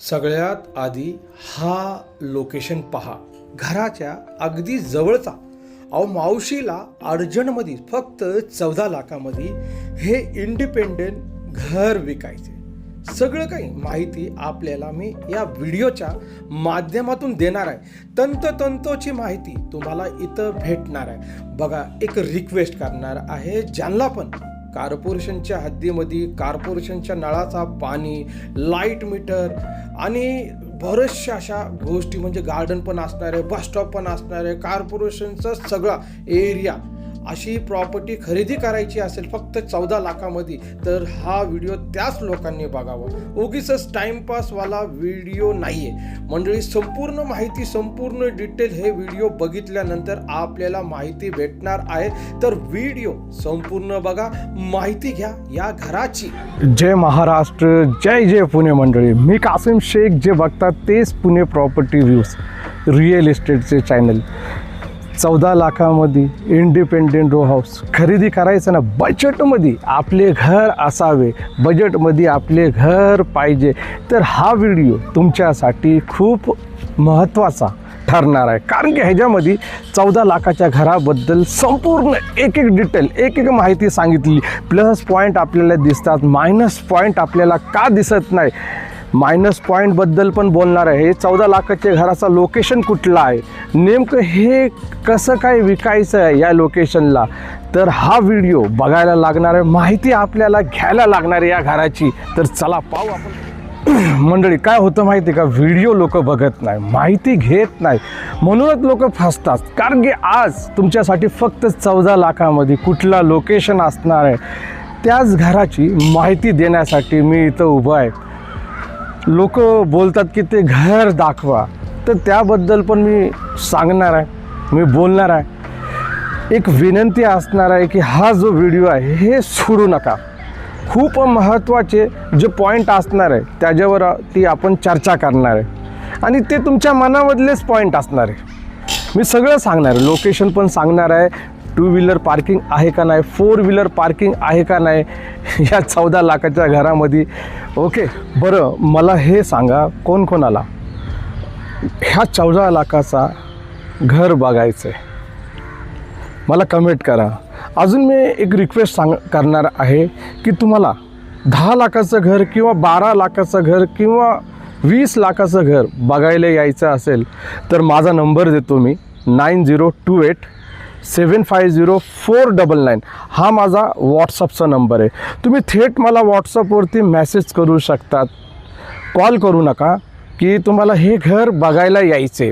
सगळ्यात आधी हा लोकेशन पहा. घराच्या अगदी जवळचा. अहो मावशीला अर्जंटमध्ये फक्त चौदा लाखामध्ये हे इंडिपेंडेंट घर विकायचे. सगळं काही माहिती आपल्याला मी या व्हिडिओच्या माध्यमातून देणार आहे. तंतोतंतोची माहिती तुम्हाला इथं भेटणार आहे. बघा एक रिक्वेस्ट करणार आहे ज्यांना पण. कार्पोरेशनच्या हद्दीमध्ये कार्पोरेशनच्या नळाचा पाणी लाइट मीटर आणि बऱ्याचशा अशा गोष्टी म्हणजे गार्डन पण असणार आहे बस स्टॉप पण असणार आहे कार्पोरेशनचा सगळा एरिया अशी प्रॉपर्टी खरेदी करायची असेल फक्त चौदा लाखामध्ये तर हा व्हिडिओ त्याच लोकांनी बघावा. उगीच टाइमपासवाला व्हिडिओ नाही आहे मंडळी संपूर्ण माहिती संपूर्ण डिटेल हे व्हिडिओ बघितल्यानंतर आपल्याला माहिती भेटणार आहे. तर व्हिडिओ संपूर्ण बघा माहिती घ्या या घराची. जय महाराष्ट्र जय जय पुणे मंडळी. मी कासिम शेख जे बघतात तेच पुणे प्रॉपर्टी व्ह्यूज रिअल इस्टेटचे चॅनल चौदा लाखामध्ये इंडिपेंडेंट रो हाऊस खरेदी करायचं ना बजेटमध्ये आपले घर असावे. बजेटमध्ये आपले घर पाहिजे. तर हा व्हिडिओ तुमच्यासाठी खूप महत्त्वाचा ठरणार आहे. कारण की ह्याच्यामध्ये चौदा लाखाच्या घराबद्दल संपूर्ण एक एक डिटेल एक एक माहिती सांगितली. प्लस पॉईंट आपल्याला दिसतात. मायनस पॉईंट आपल्याला का दिसत नाही? मायनस पॉईंटबद्दल पण बोलणार आहे. चौदा लाखाच्या घराचा लोकेशन कुठला आहे? नेमकं हे कसं काय विकायचं आहे या लोकेशनला तर हा व्हिडिओ बघायला लागणार आहे. माहिती आपल्याला घ्यायला लागणार आहे या घराची. तर चला पाहू आपण. मंडळी काय होतं माहिती आहे का? व्हिडिओ लोक बघत नाही माहिती घेत नाही. म्हणूनच लोक फसतात. कारण की आज तुमच्यासाठी फक्त चौदा लाखामध्ये कुठला लोकेशन असणार आहे? त्याच घराची माहिती देण्यासाठी मी इथं उभं आहे. लोक बोलतात की ते घर दाखवा. तर त्याबद्दल पण मी सांगणार आहे. मी बोलणार आहे. एक विनंती असणार आहे की हा जो व्हिडिओ आहे हे सोडू नका. खूप महत्त्वाचे जे पॉईंट असणार आहे त्याच्यावर ती आपण चर्चा करणार आहे. आणि ते तुमच्या मनामधलेच पॉईंट असणार आहे. मी सगळं सांगणार आहे. लोकेशन पण सांगणार आहे. टू व्हीलर पार्किंग आहे का नाही फोर व्हीलर पार्किंग आहे का नाही या चौदा लाखाच्या घरामध्ये. ओके बरं मला हे सांगा कोण कोणाला? ह्या चौदा लाखाचा घर बघायचं आहे मला कमेंट करा. अजून मी एक रिक्वेस्ट सांग करणार आहे की तुम्हाला दहा लाखाचं घर किंवा बारा लाखाचं घर किंवा वीस लाखाचं घर बघायला यायचं असेल तर माझा नंबर देतो मी nine zero two eight seven five zero four double nine हा माझा व्हॉट्सअपचा नंबर आहे. तुम्ही थेट मला व्हॉट्सअपवरती मेसेज करू शकतात. कॉल करू नका की तुम्हाला हे घर बघायला यायचे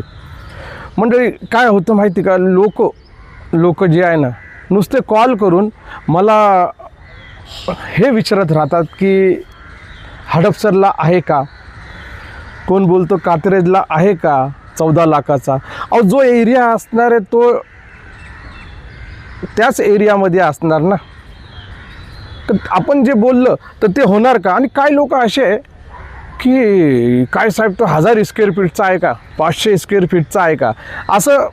मंडळी काय होतं माहिती का? लोक लोक जे आहे ना नुसते कॉल करून मला हे विचारत राहतात की हडपसरला आहे का? कोण बोलतो? कात्रेजला आहे का? चौदा लाखाचा. अहो जो एरिया असणार आहे तो त्याच एरियामध्ये असणार ना? तर आपण जे बोललं तर ते होणार का? आणि काय लोक असे आहे की काय साहेब तो हजार स्क्वेअर फीटचा आहे का? पाचशे स्क्वेअर फीटचा आहे का? असं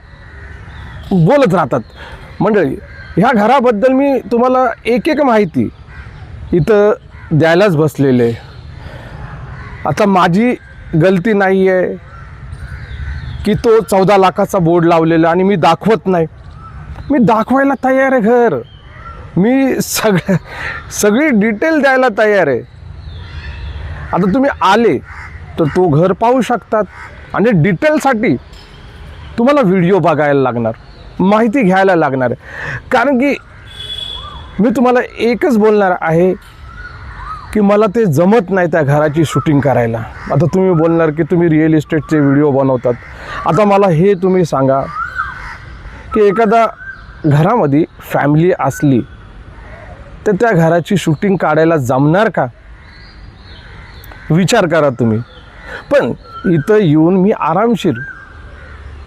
बोलत राहतात. मंडळी ह्या घराबद्दल मी तुम्हाला एक एक माहिती इथं द्यायलाच बसलेले. आहे आता माझी गलती नाही आहे की तो चौदा लाखाचा बोर्ड लावलेला आणि मी दाखवत नाही. मी दाखवायला तयार आहे घर. मी सग सगळी डिटेल द्यायला तयार आहे. आता तुम्ही आले तर तो घर पाहू शकतात. आणि डिटेलसाठी तुम्हाला व्हिडिओ बघायला लागणार माहिती घ्यायला लागणार. आहे कारण की मी तुम्हाला एकच बोलणार आहे की मला ते जमत नाही त्या घराची शूटिंग करायला. आता तुम्ही बोलणार की तुम्ही रिअल इस्टेटचे व्हिडिओ बनवतात. आता मला हे तुम्ही सांगा की एखादा घरामध्ये फॅमिली असली तर त्या घराची शूटिंग काढायला जमणार का? विचार करा तुम्ही. पण इथं येऊन मी आरामशीर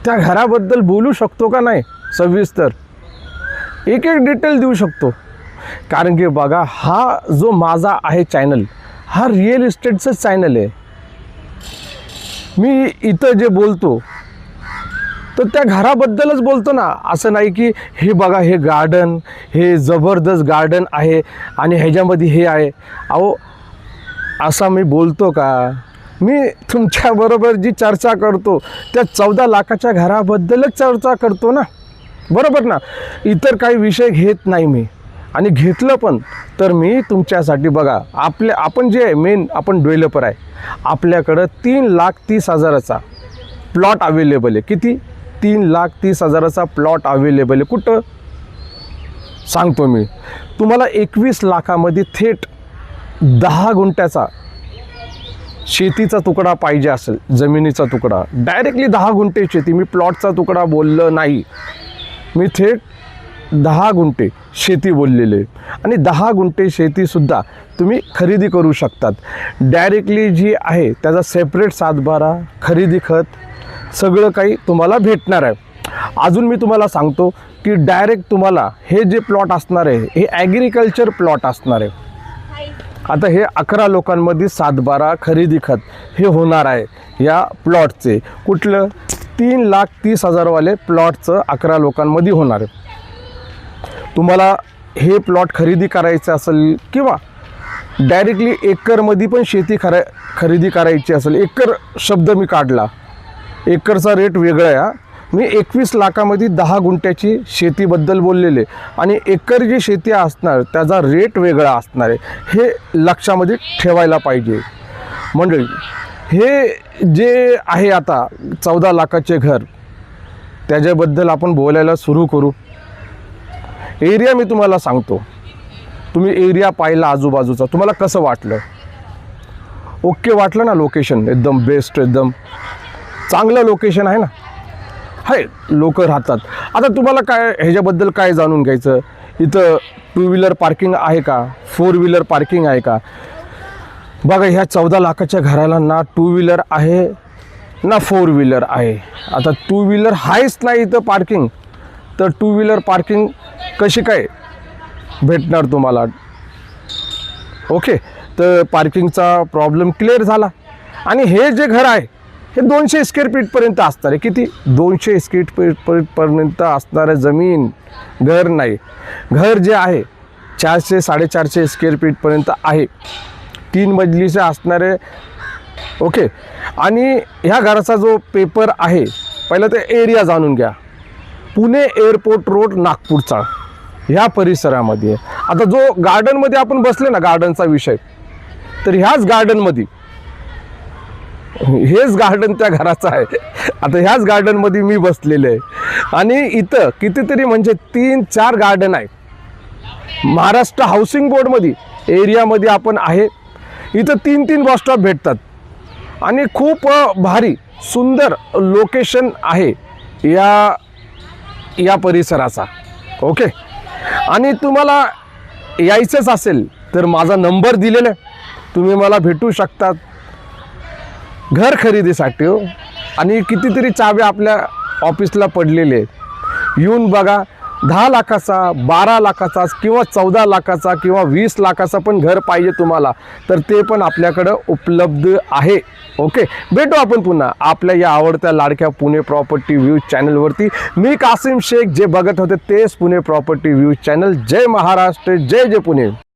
त्या घराबद्दल बोलू शकतो का नाही? सविस्तर. एक एक डिटेल देऊ शकतो. कारण की बघा हा जो माझा आहे चॅनल हा रिअल इस्टेटचं चॅनल आहे. मी इथं जे बोलतो तर त्या घराबद्दलच बोलतो ना. असं नाही की हे बघा हे गार्डन हे जबरदस्त गार्डन आहे आणि ह्याच्यामध्ये हे आहे. अहो असा मी बोलतो का? मी तुमच्याबरोबर जी चर्चा करतो त्या चौदा लाखाच्या घराबद्दलच चर्चा करतो ना. बरोबर ना? इतर काही विषय घेत नाही मी. आणि घेतलं पण तर मी तुमच्यासाठी बघा आपले आपण जे मेन आपण डेव्हलपर आहे आपल्याकडं तीन लाख तीस हजाराचा प्लॉट अवेलेबल आहे. किती? तीन लाख तीस हजाराचा प्लॉट अवेलेबल आहे. कुठं? सांगतो मी. तुम्हाला एकवीस लाखामध्ये थेट दहा गुंठ्याचा शेतीचा तुकडा पाहिजे असेल जमिनीचा तुकडा. डायरेक्टली दहा गुंठे शेती. मी प्लॉटचा तुकडा बोललं नाही. मी थेट दहा गुंठे शेती बोललेले आणि दहा गुंठे शेतीसुद्धा तुम्ही खरेदी करू शकतात. डायरेक्टली जी आहे त्याचा सेपरेट सातबारा खरेदी खत सगळं काही तुम्हाला भेटणार आहे. अजून मी तुम्हाला सांगतो की डायरेक्ट तुम्हाला हे जे प्लॉट असणार आहे हे ॲग्रिकल्चर प्लॉट असणार आहे. आता हे अकरा लोकांमध्ये सातबारा खरेदी खत हे होणार आहे या प्लॉटचे कुठलं? तीन लाख तीस हजारवाले प्लॉटचं अकरा लोकांमध्ये होणार आहे. तुम्हाला हे प्लॉट खरेदी करायचं असेल किंवा डायरेक्टली एकरमध्ये पण शेती खरा खरेदी करायची असेल एकर शब्द मी काढला. एकरचा रेट वेगळा आहे हा. मी एकवीस लाखामध्ये दहा गुंठ्याची शेतीबद्दल बोललेले आणि एकर जी शेती असणार त्याचा रेट वेगळा असणार आहे. हे लक्षामध्ये ठेवायला पाहिजे. मंडळी हे जे आहे आता चौदा लाखाचे घर त्याच्याबद्दल आपण बोलायला सुरू करू. एरिया मी तुम्हाला सांगतो. तुम्ही एरिया पाहिला आजूबाजूचा तुम्हाला कसं वाटलं? ओके वाटलं ना लोकेशन एकदम बेस्ट एकदम. चांगलं लोकेशन आहे ना? आहे लोक राहतात. आता तुम्हाला काय ह्याच्याबद्दल काय जाणून घ्यायचं? इथं टू व्हीलर पार्किंग आहे का? फोर व्हीलर पार्किंग आहे का? बघा ह्या चौदा लाखाच्या घराला ना टू व्हीलर आहे ना फोर व्हीलर आहे. आता टू व्हीलर आहेच नाही इथं पार्किंग तर टू व्हीलर पार्किंग कशी काय भेटणार तुम्हाला? ओके तर पार्किंगचा प्रॉब्लेम क्लिअर झाला. आणि हे जे घर आहे हे दोनशे स्क्वेअर फीटपर्यंत असणार आहे किती? दोनशे स्क्वेअर फीटपर्यंत असणारं जमीन घर नाही. घर जे आहे चारशे साडेचारशे स्क्वेअर फीटपर्यंत आहे. तीन मजलीचे असणारे ओके आणि ह्या घराचा जो पेपर आहे पहिलं ते एरिया जाणून घ्या. पुणे एअरपोर्ट रोड नागपूरचा. ह्या परिसरामध्ये. आता जो गार्डनमध्ये आपण बसले ना गार्डनचा विषय तर ह्याच गार्डनमध्ये हेच गार्डन त्या घराचं आहे. आता ह्याच गार्डनमध्ये मी बसलेलं आहे. आणि इथं कितीतरी म्हणजे तीन चार गार्डन आहे महाराष्ट्र हाऊसिंग बोर्डमध्ये एरियामध्ये आपण आहे. इथं तीन तीन बस स्टॉप भेटतात. आणि खूप भारी सुंदर लोकेशन आहे या या परिसराचा. ओके आणि तुम्हाला यायचंच असेल तर माझा नंबर दिलेला आहे. तुम्ही मला भेटू शकतात. घर खरेदीसाठी हो. आणि कितीतरी चावे आपल्या ऑफिसला पडलेले आहेत. येऊन बघा दहा लाखाचा बारा लाखाचा किंवा चौदा लाखाचा किंवा वीस लाखाचा पण घर पाहिजे तुम्हाला. तर ते पण आपल्याकडं उपलब्ध आहे. ओके? भेटू आपण पुन्हा आपल्या या आवडत्या लाडक्या पुणे प्रॉपर्टी व्ह्यूज चॅनलवरती. मी कासिम शेख जे बघत होते तेच पुणे प्रॉपर्टी व्ह्यूज चॅनल. जय महाराष्ट्र जय जय पुणे.